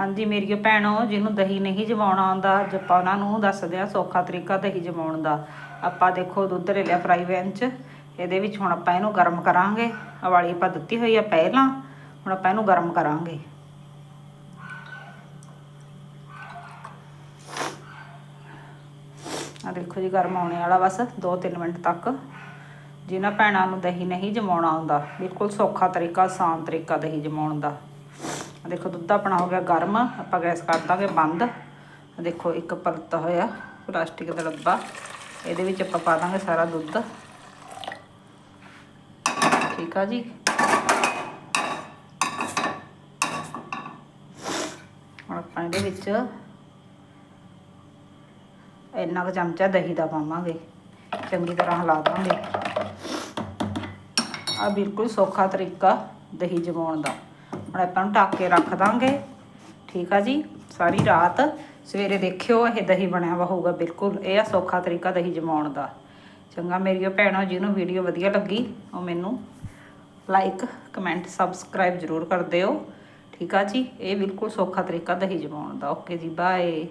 ਹਾਂਜੀ, ਮੇਰੀਓ ਭੈਣੋ ਜਿਹਨੂੰ ਦਹੀਂ ਨਹੀਂ ਜਮਾਉਣਾ ਆਉਂਦਾ, ਅੱਜ ਆਪਾਂ ਉਹਨਾਂ ਨੂੰ ਦੱਸਦੇ ਆ ਸੌਖਾ ਤਰੀਕਾ ਦਹੀਂ ਜਮਾਉਣ ਦਾ। ਆਪਾਂ ਦੇਖੋ ਦੁੱਧ ਲੈ ਲਿਆ ਫਰਾਈ ਪੈਨ 'ਚ, ਇਹਦੇ ਵਿੱਚ ਹੁਣ ਆਪਾਂ ਇਹਨੂੰ ਗਰਮ ਕਰਾਂਗੇ। ਆਹ ਵਾਲੀ ਆਪਾਂ ਦਿੱਤੀ ਹੋਈ ਆ ਪਹਿਲਾਂ, ਹੁਣ ਆਪਾਂ ਇਹਨੂੰ ਗਰਮ ਕਰਾਂਗੇ। ਆ ਦੇਖੋ ਜੀ, ਗਰਮ ਆਉਣੇ ਵਾਲਾ ਬਸ 2-3 ਮਿੰਟ ਤੱਕ। ਜਿਨ੍ਹਾਂ ਭੈਣਾਂ ਨੂੰ ਦਹੀਂ ਨਹੀਂ ਜਮਾਉਣਾ ਆਉਂਦਾ, ਬਿਲਕੁਲ ਸੌਖਾ ਤਰੀਕਾ, ਆਸਾਨ ਤਰੀਕਾ ਦਹੀਂ ਜਮਾਉਣ ਦਾ। ਦੇਖੋ ਦੁੱਧ ਆਪਣਾ ਹੋ ਗਿਆ ਗਰਮ, ਆਪਾਂ ਗੈਸ ਕਰ ਦਾਂਗੇ ਬੰਦ। ਦੇਖੋ ਇੱਕ ਪਲਤਾ ਹੋਇਆ ਪਲਾਸਟਿਕ ਦਾ ਡੱਬਾ, ਇਹਦੇ ਵਿੱਚ ਆਪਾਂ ਪਾ ਦਾਂਗੇ ਸਾਰਾ ਦੁੱਧ। ਠੀਕ ਆ ਜੀ? ਹੁਣ ਆਪਾਂ ਇਹਦੇ ਵਿੱਚ ਇੰਨਾ ਕੁ ਚਮਚਾ ਦਹੀਂ ਦਾ ਪਾਵਾਂਗੇ। ਚੰਗੀ ਤਰ੍ਹਾਂ ਹਿਲਾ ਦਾਂਗੇ। ਆ ਬਿਲਕੁਲ ਸੌਖਾ ਤਰੀਕਾ ਦਹੀਂ ਜਮਾਉਣ ਦਾ। ਹੁਣ ਆਪਾਂ ਨੂੰ ਢੱਕ ਕੇ ਰੱਖ ਦਾਂਗੇ। ਠੀਕ ਆ ਜੀ? ਸਾਰੀ ਰਾਤ ਸਵੇਰੇ ਦੇਖਿਓ, ਇਹ ਦਹੀਂ ਬਣਿਆ ਵਾ ਹੋਊਗਾ ਬਿਲਕੁਲ। ਇਹ ਆ ਸੌਖਾ ਤਰੀਕਾ ਦਹੀਂ ਜਮਾਉਣ ਦਾ। ਚੰਗਾ ਮੇਰੀਓ ਭੈਣੋ ਜਿਹਨੂੰ ਵੀਡੀਓ ਵਧੀਆ ਲੱਗੀ, ਉਹ ਮੈਨੂੰ ਲਾਈਕ ਕਮੈਂਟ ਸਬਸਕ੍ਰਾਈਬ ਜ਼ਰੂਰ ਕਰ ਦਿਓ। ਠੀਕ ਆ ਜੀ? ਇਹ ਬਿਲਕੁਲ ਸੌਖਾ ਤਰੀਕਾ ਦਹੀਂ ਜਮਾਉਣ ਦਾ। ਓਕੇ ਜੀ ਬਾਏ